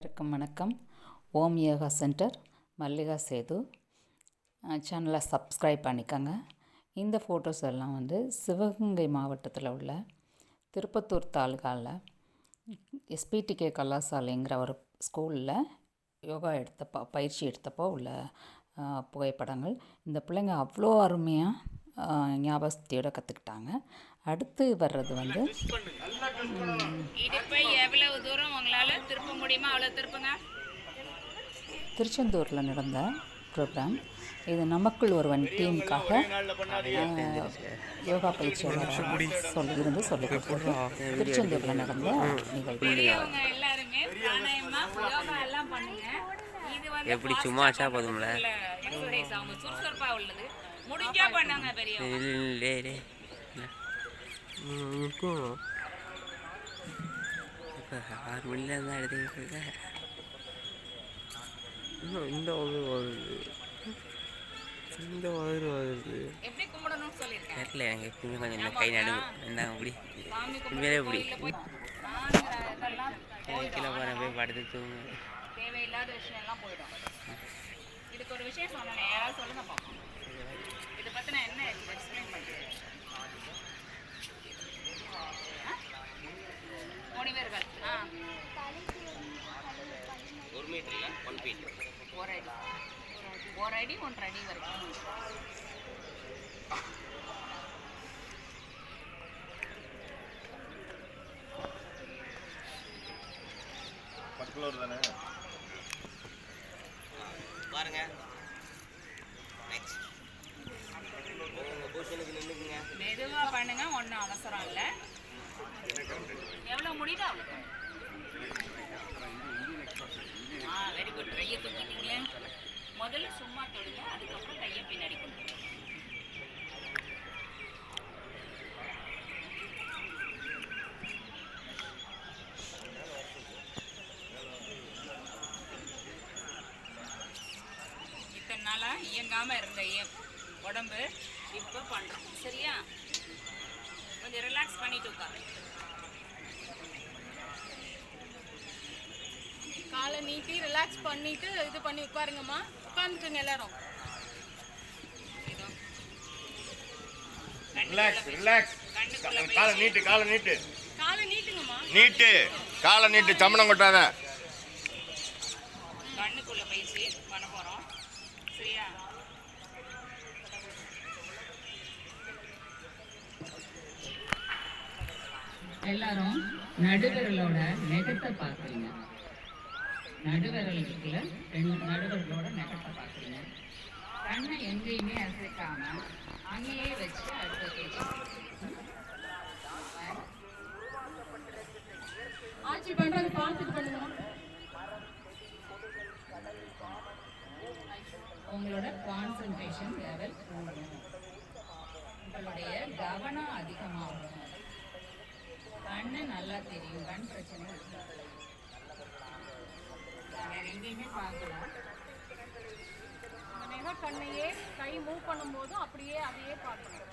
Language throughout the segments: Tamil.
வணக்கம் வணக்கம். ஓம் யோகா சென்டர் மல்லிகா சேது. சேனலை சப்ஸ்கிரைப் பண்ணிக்கோங்க. இந்த ஃபோட்டோஸ் எல்லாம் வந்து சிவகங்கை மாவட்டத்தில் உள்ள திருப்பத்தூர் தாலுகாவில் எஸ்பிடிகே கலாசாலைங்கிற ஒரு ஸ்கூலில் யோகா எடுத்தப்போ பயிற்சி எடுத்தப்போ உள்ள புகைப்படங்கள். இந்த பிள்ளைங்க அவ்வளோ அருமையாக ஞாபகத்தையோட கற்றுக்கிட்டாங்க அடுத்து வர்றது வந்து இடுப்பை எவ்வளவு தூரம் உங்களால திருப்ப முடியுமோ அவ்வளவு திருப்புங்க திருச்செந்தூரில் நடந்த ப்ரோக்ராம் இது நமக்குள் ஒருவன் டீமுக்காக யோகா பயிற்சியாளர் சொல்லி இருந்து சொல்லி கொடுத்தது. திருச்செந்தூரில் நடந்த நிகழ்வு. பெரியவங்க எல்லாருமே பிராணாயமா யோகா எல்லாம் பண்ணுங்க இது வந்து எப்படி சும்மா வச்சா போதும்ல? எக்ஸசைஸ் அவங்க சுறுசுறுப்பா உள்ளது. முடிஞ்சா பண்ணுங்க பெரியவங்க இப்போ ஆறு இருந்தால் எடுத்துக்கிட்டு இருக்க. இன்னும் இந்த ஒரு வருது. இந்த மாதிரி வருது. எப்படி கும்பிடணும்னு சொல்லியிருக்கேன். தெரியல எனக்கு எப்பயுமே கொஞ்சம் இந்த கை இப்படி சாமி உண்மையிலே இப்படி கீழே போகிற போய் படுத்து தூங்கு. தேவையில்லாத விஷயம் எல்லாம் போயிடும். இதுக்கு ஒரு விஷயம் சொன்னேன் யாராவது சொல்லுங்க பார்ப்போம் பத்தி என்ன? எக்ஸ்பிளைன் பண்ணுறேன் முனிவர்கள் ஆ. ஒரு மீட்டர் ஒன் ஃபீட் ஒரு அடி. ஒரு அடி ஒன்றரை அடி வரைக்கும். பக்கலூர் தானே? பாருங்க. மெதுவாக மெதுவா பண்ணுங்க ஒன்றும் அவசரம் இல்லை. எவ்வளோ முடியுதோ அவ்வளோ ஆ வெரி குட் கையை தூக்கிட்டீங்களே. முதல்ல சும்மா தொடுங்க அதுக்கப்புறம் கையை பின்னாடி கொண்டு இத்தனை நாளா இயங்காம இருந்த உடம்பு இப்போ பண்றோம் சரியா? கொஞ்சம் ரிலாக்ஸ் பண்ணிட்டு உட்காரு. காலை நீட்டி ரிலாக்ஸ் பண்ணிட்டு இது பண்ணி உட்காருங்கம்மா. உட்காந்துக்குங்க எல்லாரும். ரிலாக்ஸ் ரிலாக்ஸ் காலை நீட்டு காலை நீட்டு. காலை நீட்டுங்கம்மா. நீட்டு. காலை நீட்டு சமணம் கொட்டாத கண்ணுக்குள்ள பயிற்சி பண்ண போறோம் சரியா எல்லாரும் நடுவிரலோட நெகத்தை பார்க்குறீங்க. நடுவிரல் இருக்குல்ல ரெண்டு நடுவிரலோட நெகத்தை பார்க்குறீங்க. கண்ணை எங்கேயுமே அசைக்காம அங்கேயே வச்சு அடுத்த ஆட்சி பண்றது பார்த்துட்டு பண்ணுங்கம்மா உங்களோட கான்சன்ட்ரேஷன் லெவல் உங்களுடைய கவனம் அதிகமாகும் கண்ணு நல்லா தெரியும் கண் பிரச்சனை இருக்காது. வேற எங்கேயுமே பார்க்கலாம் கண்ணையே கை மூவ் பண்ணும்போதும் அப்படியே அதையே பார்க்கணும்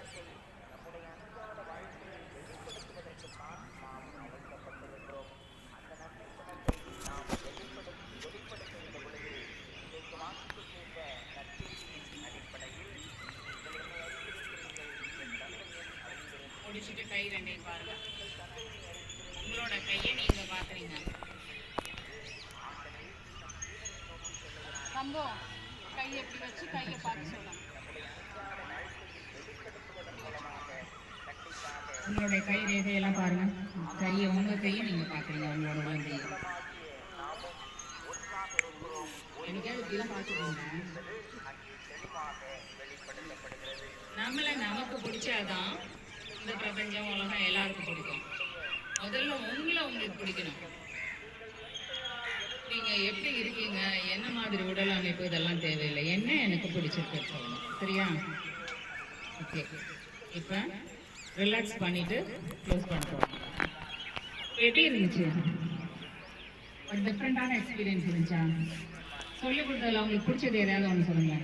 முடிச்சுட்டு கை ரெண்டையும் பாருங்க உங்களோட கையை நீங்க பாக்குறீங்க கம்பம் கையை எப்படி வச்சு கையை பார்த்து சொல்லலாம். உங்களுடைய கை ரேகையெல்லாம் பாருங்க. கையை உங்க கையை நீங்க பாக்குறீங்க உங்களோட வண்டியை எனக்காவது இப்படிலாம் பார்த்துக்கோங்க. நம்மளை நமக்கு பிடிச்சாதான் இந்த பிரபஞ்சம் உலகம் எல்லாருக்கும் பிடிக்கும். முதல்ல உங்களை உங்களுக்கு பிடிக்கணும். நீங்க எப்படி இருக்கீங்க? என்ன மாதிரி உடல் அமைப்பு இதெல்லாம் தேவையில்லை. என்ன எனக்கு பிடிச்சிருக்கு சொல்லணும் சரியா? ஓகே. இப்போ ரிலாக்ஸ் பண்ணிட்டு க்ளோஸ் பண்ணுறோம் எப்படி இருந்துச்சு? ஒரு டிஃப்ரெண்டான எக்ஸ்பீரியன்ஸ் இருந்துச்சா? சொல்லிக் கொடுத்ததுல உங்களுக்கு பிடிச்சது ஏதாவது ஒன்று சொல்லுங்க.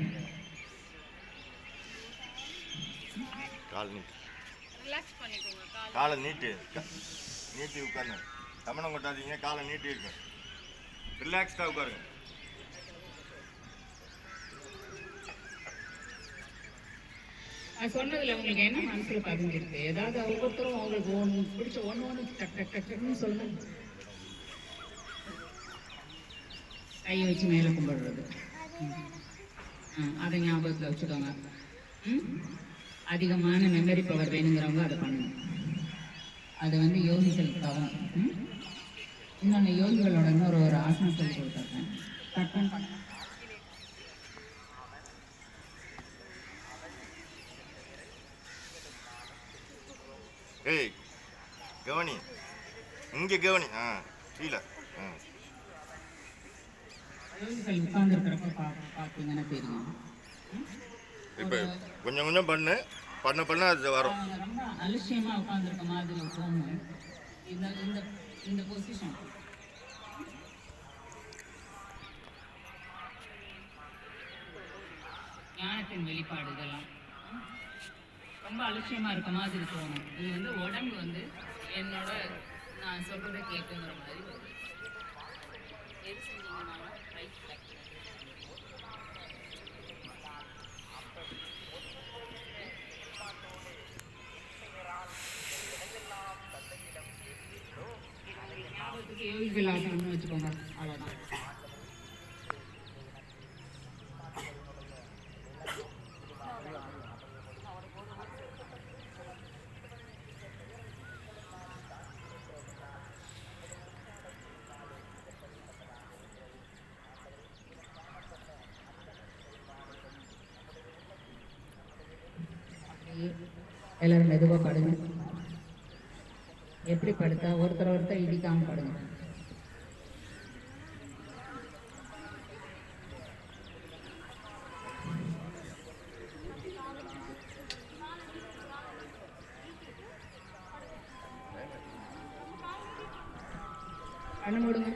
கால் நீட்டு. ரிலாக்ஸ் பண்ணிக்கோங்க. கால் காலை நீட்டு. நீட்டி உட்காருங்க. சமணம் கொட்டாதீங்க. காலை நீட்டி இருக்கு ரிலாக்ஸ்டாக உட்காருங்க சொன்னதுல உங்களுக்கு என்ன மனசுல பதிஞ்சிருக்கு ஏதாவது ஒவ்வொருத்தரும் அவங்களுக்கு ஒன்று பிடிச்ச ஒன்று ஒன்று டக் டக் டக் டக்குன்னு சொல்லுங்க. கையை வச்சு மேலே கும்பிடுறது. அதை ஞாபகத்தில் வச்சுக்கோங்க. ம்? அதிகமான மெமரி பவர் வேணுங்கிறவங்க அதை பண்ணணும். அது வந்து யோகிகளுக்கு தவம் ம்? இன்னொன்று யோகிகளோட இன்னொரு ஒரு ஆசனம் சொல்லி கொடுத்துருக்கேன் ஏய் கவனி. இங்கே கவனி. ஆ கீழே. ஆ. யோகிகள் உட்கார்ந்துருக்கிறப்ப பா பார்த்தீங்கன்னா தெரியும் இப்போ கொஞ்சம் கொஞ்சம் பண்ணு. பண்ண பண்ண அது வரும். அவங்க ரொம்ப அலட்சியமா உட்கார்ந்துருக்க மாதிரி தோணும் இந்த இந்த இந்த பொசிஷன் ஞானத்தின் வெளிப்பாடு இதெல்லாம் ரொம்ப அலட்சியமா இருக்க மாதிரி தோணும். இது வந்து உடம்பு வந்து என்னோட நான் சொல்றதை கேட்குங்கிற மாதிரி. எது யோகிகள் வச்சுக்கோங்க. அவ்வளோதான் எல்லாரும் மெதுவாக படுங்க. எப்படி படுத்தா? ஒருத்தர் ஒருத்தர் இடிக்காம படுங்க. கண்ணு மூடுங்க.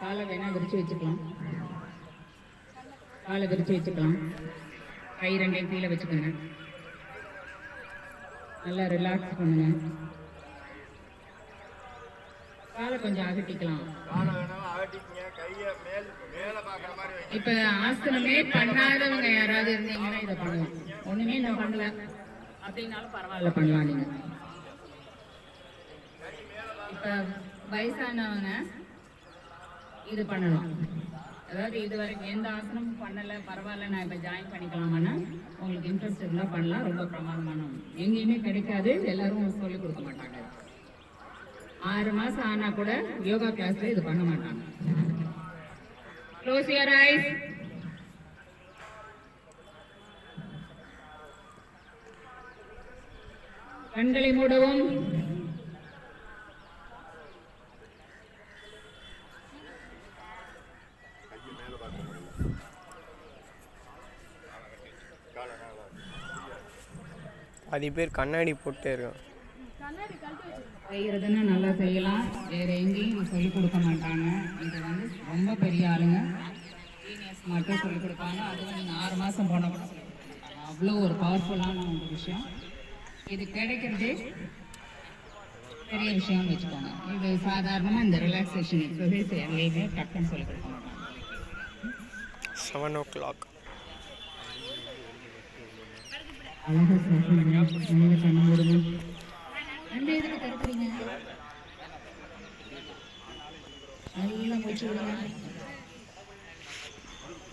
காலை வேணா விரிச்சு வச்சுக்கலாம். காலை விரிச்சு வச்சுக்கலாம் கை ரெண்டையும் கீழே வச்சுக்கோங்க. நல்லா ரிலாக்ஸ் பண்ணுங்க. காலை கொஞ்சம் அகட்டிக்கலாம். இப்ப ஆசனமே பண்ணாதவங்க யாராவது இருந்தீங்கன்னா இதை பண்ணலாம் ஒண்ணுமே நான் பண்ணல. அப்படின்னாலும் பரவாயில்ல பண்ணலாம் நீங்க இப்ப வயசானவங்க இது பண்ணலாம். அதாவது இது வரைக்கும் எந்த ஆசனமும் பண்ணலை பரவாயில்ல நான் இப்போ ஜாயின் பண்ணிக்கலாமான்னா உங்களுக்கு இன்ட்ரெஸ்ட் இருந்தால் பண்ணலாம். ரொம்ப பிரமாதமான எங்கேயுமே கிடைக்காது. எல்லாரும் சொல்லிக் கொடுக்க மாட்டாங்க. ஆறு மாதம் ஆனால் கூட யோகா கிளாஸில் இது பண்ண மாட்டாங்க. க்ளோஸ் யுவர் ஐஸ் கண்களை மூடவும். பாதி பேர் கண்ணாடி போட்டே இருக்கான் செய்யறதுன்னா நல்லா செய்யலாம். வேற எங்கேயும் சொல்லிக் கொடுக்க மாட்டாங்க. இது வந்து ரொம்ப பெரிய ஆளுங்க. சீனியர்ஸ் மட்டும் சொல்லிக் கொடுப்பாங்க. அதுவும் நீங்கள் ஆறு மாதம் போன கூட அவ்வளோ ஒரு பவர்ஃபுல்லான ஒரு விஷயம். இது கிடைக்கிறது பெரிய விஷயம்னு வச்சுக்கோங்க. இது சாதாரணமாக இந்த ரிலாக்ஸேஷன் எக்ஸசைஸ் எங்கேயுமே டக்குன்னு சொல்லிக் கொடுக்க மாட்டாங்க. செவன் ஓ கிளாக் அழகா சாப்பிடுங்க நல்ல கண்ணு மூடுங்க ரெண்டு எதுக்கு திறக்கிறீங்க நல்லா மூச்சு விடுங்க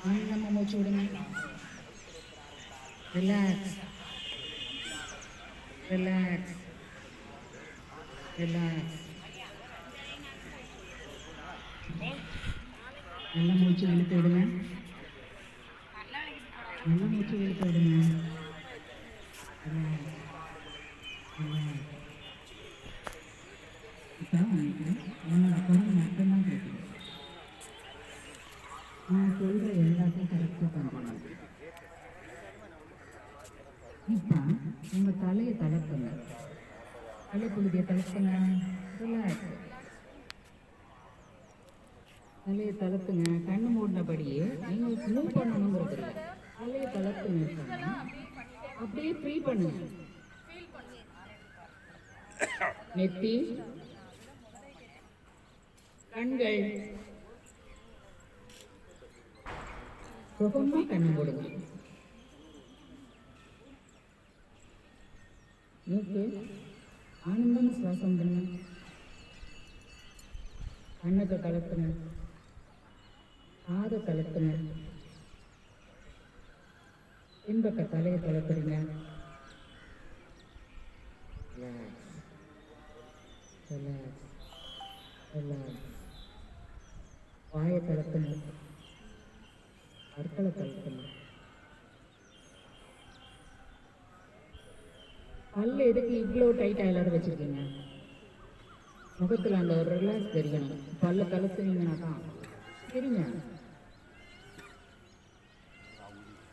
ஆழமா மூச்சு விடுங்க ரிலாக்ஸ் ரிலாக்ஸ் ரிலாக்ஸ் மூச்சு இழுத்து விடுங்க மூச்சு இழுத்து விடுங்க நான் சொல்கிற எல்லாத்தையும் கரெக்டாக பண்ணுறேன் இப்போ உங்கள் தலையை தளர்த்துங்க தலை தலைப்பொழுதியை தளர்த்துங்க ரிலாக்ஸ் தலையை தளர்த்துங்க கண்ணு மூடினபடியே நீங்கள் மூவ் பண்ணணுங்கிறது தலையை தளர்த்துங்க சொன்னா அப்படியே ஃப்ரீ பண்ணுங்க நெத்தி கண்கள். சுகமா கண்ணு போடுங்க மூக்கு ஆனந்தம் சுவாசம் பண்ணு. கண்ணத்தை கலக்குங்க காதை கலக்குங்க பின்பக்க தலையை கலக்குறீங்க Relax. Relax. வாயை தளர்த்தணும் அற்களை தளர்த்தணும் பல்லு எதுக்கு இவ்வளோ டைட் எல்லாரும் வச்சிருக்கீங்க முகத்தில் அந்த ஒரு ரிலாக்ஸ் தெரியணும் பல்ல தளர்த்துனீங்கன்னா தான் சரிங்க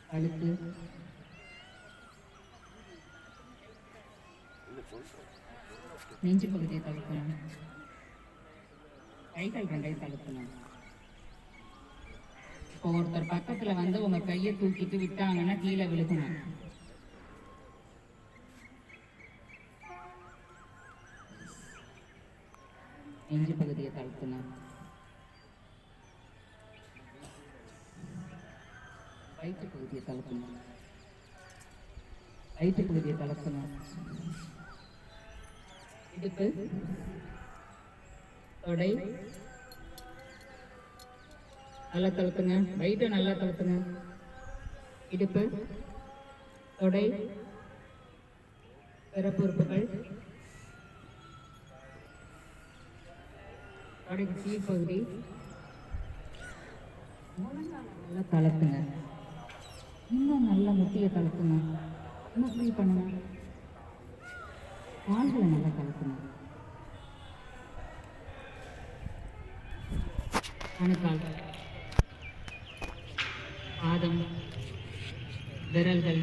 அழுத்து நெஞ்சு பகுதியை தழுக்கணும் கைகள் ரெண்டையும் தழுக்கணும் இப்போ ஒருத்தர் பக்கத்துல வந்து உங்க கையை தூக்கிட்டு விட்டாங்கன்னா கீழே விழுகணும். நெஞ்சு பகுதியை தழுக்கணும் பகுதியை தழுக்கணும் வயிற்று பகுதியை தழுக்கணும் இடுப்பு தொடை நல்லா தழுத்துங்க வயிற்றை நல்லா தழுத்துங்க இடுப்பு தொடை பிறப்பு உறுப்புகள் தொடை கீழ்ப்பகுதி. நல்லா தளர்த்துங்க இன்னும் நல்லா முட்டியை தளர்த்துங்க இன்னும் ஃபீல் பண்ணுங்க. கால்களை நல்லா கலக்கணும் கணுக்கால். பாதம். விரல்கள்.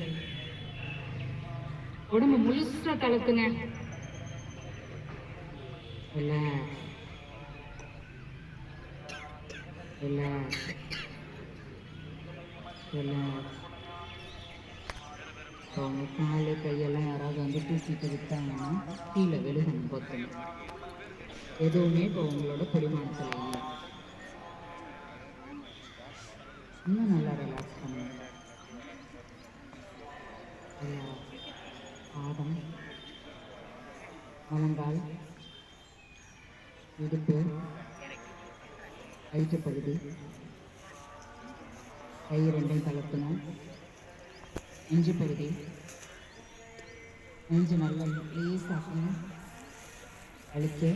உடம்பு முழுசா கலக்குங்க. ரிலாக்ஸ் ரிலாக்ஸ் ரிலாக்ஸ் அவங்க காலு கையெல்லாம் யாராவது வந்து தூக்கிட்டு விட்டாங்கன்னா கீழே விழுகணும் பொத்தணும் எதுவுமே இப்போ உங்களோட பிடிமானத்தில் இல்லை. இன்னும் நல்லா ரிலாக்ஸ் பண்ணுங்க. Relax. பாதம். முழங்கால் இடுப்பு. வயிற்று பகுதி கை ரெண்டையும் கலக்கணும். இஞ்சி பொருதி நெஞ்சு நல்லா லேசாக்கணும் அழுத்து.